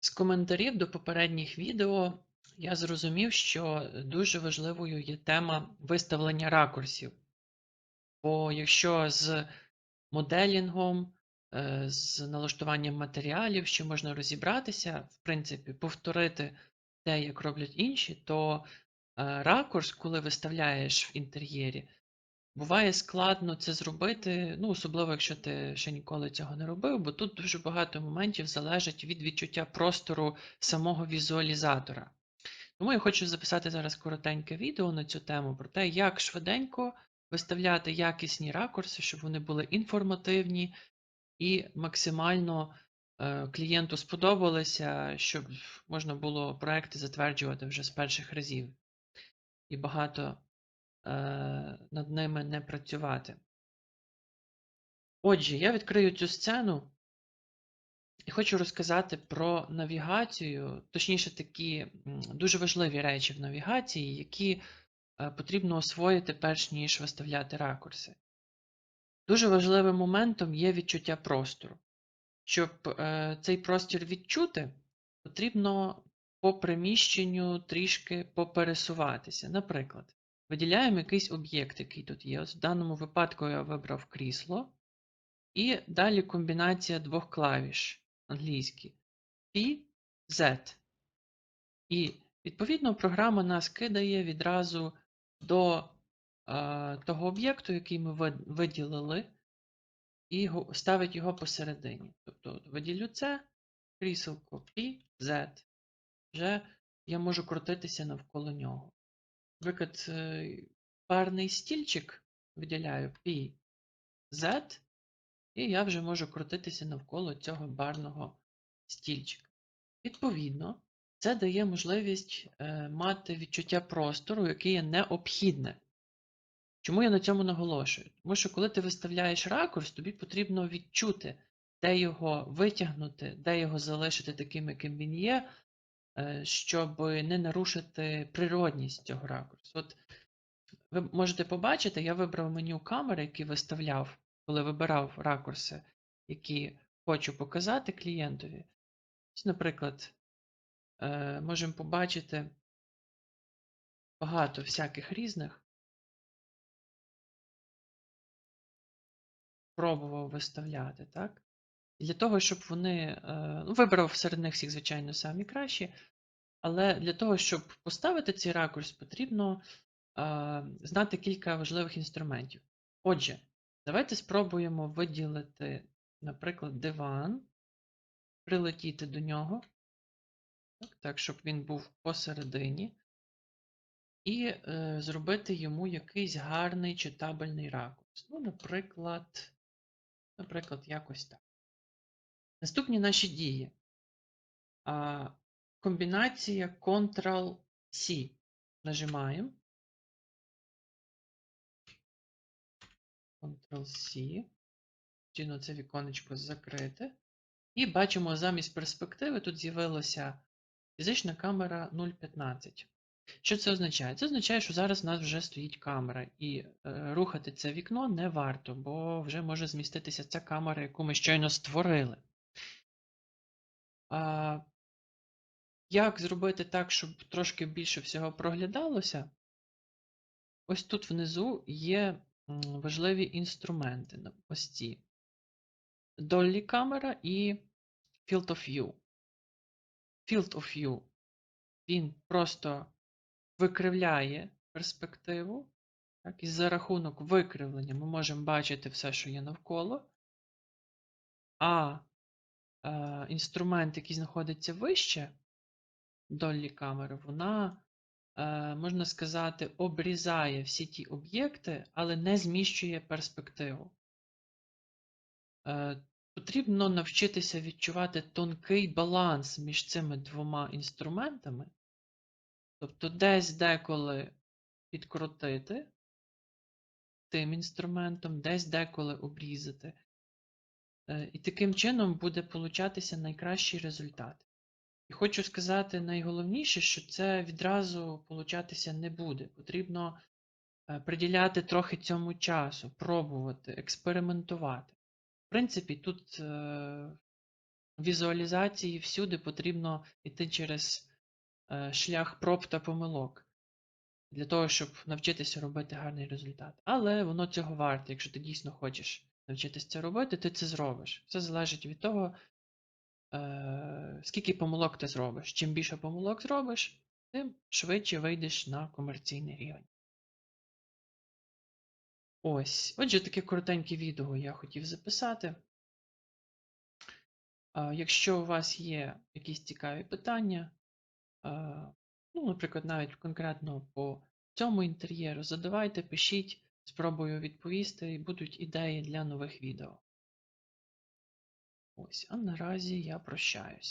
З коментарів до попередніх відео я зрозумів, що дуже важливою є тема виставлення ракурсів. Бо якщо з моделінгом, е, з налаштуванням матеріалів, що можна розібратися, в принципі, повторити те, як роблять інші, то е, ракурс, коли виставляєш в інтер'єрі, Буває складно це зробити, ну, особливо, якщо ти ще ніколи цього не робив, бо тут дуже багато моментів залежить від відчуття простору самого візуалізатора. Тому я хочу записати зараз коротеньке відео на цю тему про те, як швиденько виставляти якісні ракурси, щоб вони були інформативні і максимально е, клієнту сподобалися, щоб можна було проекти затверджувати вже з перших разів. І багато над ними не працювати. Отже, я відкрию цю сцену і хочу розказати про навігацію, точніше, такі дуже важливі речі в навігації, які е, потрібно освоїти, перш ніж виставляти ракурси. Дуже важливим моментом є відчуття простору. Щоб е, цей простір відчути, потрібно по приміщенню трішки попересуватися. Наприклад, Виділяємо якийсь об'єкт, який тут є. Ось В даному випадку я вибрав крісло. І далі комбінація двох клавіш англійські P, Z. І, відповідно, програма нас кидає відразу до е, того об'єкту, який ми виділили, і ставить його посередині. Тобто виділю це, кріселко P, Z. Вже я можу крутитися навколо нього. Наприклад, е, парний стільчик виділяю P, Z, і я вже можу крутитися навколо цього барного стільчика. Відповідно, це дає можливість е, мати відчуття простору, яке є необхідне. Чому я на цьому наголошую? Тому що, коли ти виставляєш ракурс, тобі потрібно відчути, де його витягнути, де його залишити таким, яким він є, щоб не нарушити природність цього ракурсу. От ви можете побачити, я вибрав меню камери, які виставляв, коли вибирав ракурси, які хочу показати клієнтові. Наприклад, е, можемо побачити багато всяких різних. Пробував виставляти, так? Для того, щоб вони. Е, ну, Вибрав серед них всіх, звичайно, самі кращі. Але для того, щоб поставити цей ракурс, потрібно е, знати кілька важливих інструментів. Отже, давайте спробуємо виділити, наприклад, диван, прилетіти до нього, так, так щоб він був посередині, і е, зробити йому якийсь гарний читабельний ракурс. Ну, наприклад, наприклад, якось так. Наступні наші дії. Комбінація Ctrl-C. Нажимаємо. Ctrl-C. Потрібно це віконечко закрити. І бачимо, замість перспективи тут з'явилася фізична камера 0,15. Що це означає? Це означає, що зараз у нас вже стоїть камера, і е, рухати це вікно не варто, бо вже може зміститися ця камера, яку ми щойно створили. А, як зробити так, щоб трошки більше всього проглядалося? Ось тут внизу є важливі інструменти. Ось ці. Dolly камера і Field of View. Field of View. Він просто викривляє перспективу. Так, І за рахунок викривлення ми можемо бачити все, що є навколо. А е, інструмент, який знаходиться вище, долі камери, вона, е, можна сказати, обрізає всі ті об'єкти, але не зміщує перспективу. Е, потрібно навчитися відчувати тонкий баланс між цими двома інструментами, тобто десь деколи підкрутити тим інструментом, десь деколи обрізати. Е, і таким чином буде получатися найкращий результат. І хочу сказати найголовніше, що це відразу получатися не буде. Потрібно е, приділяти трохи цьому часу, пробувати, експериментувати. В принципі, тут е, візуалізації всюди потрібно йти через шлях проб та помилок для того, щоб навчитися робити гарний результат. Але воно цього варте. Якщо ти дійсно хочеш навчитися це робити, ти це зробиш. Все залежить від того, е, скільки помилок ти зробиш. Чим більше помилок зробиш, тим швидше вийдеш на комерційний рівень. Ось. Отже, таке коротеньке відео я хотів записати. Якщо у вас є якісь цікаві питання, ну, наприклад, навіть конкретно по цьому інтер'єру, задавайте, пишіть, спробую відповісти, і будуть ідеї для нових відео. Ось, а наразі я прощаюсь.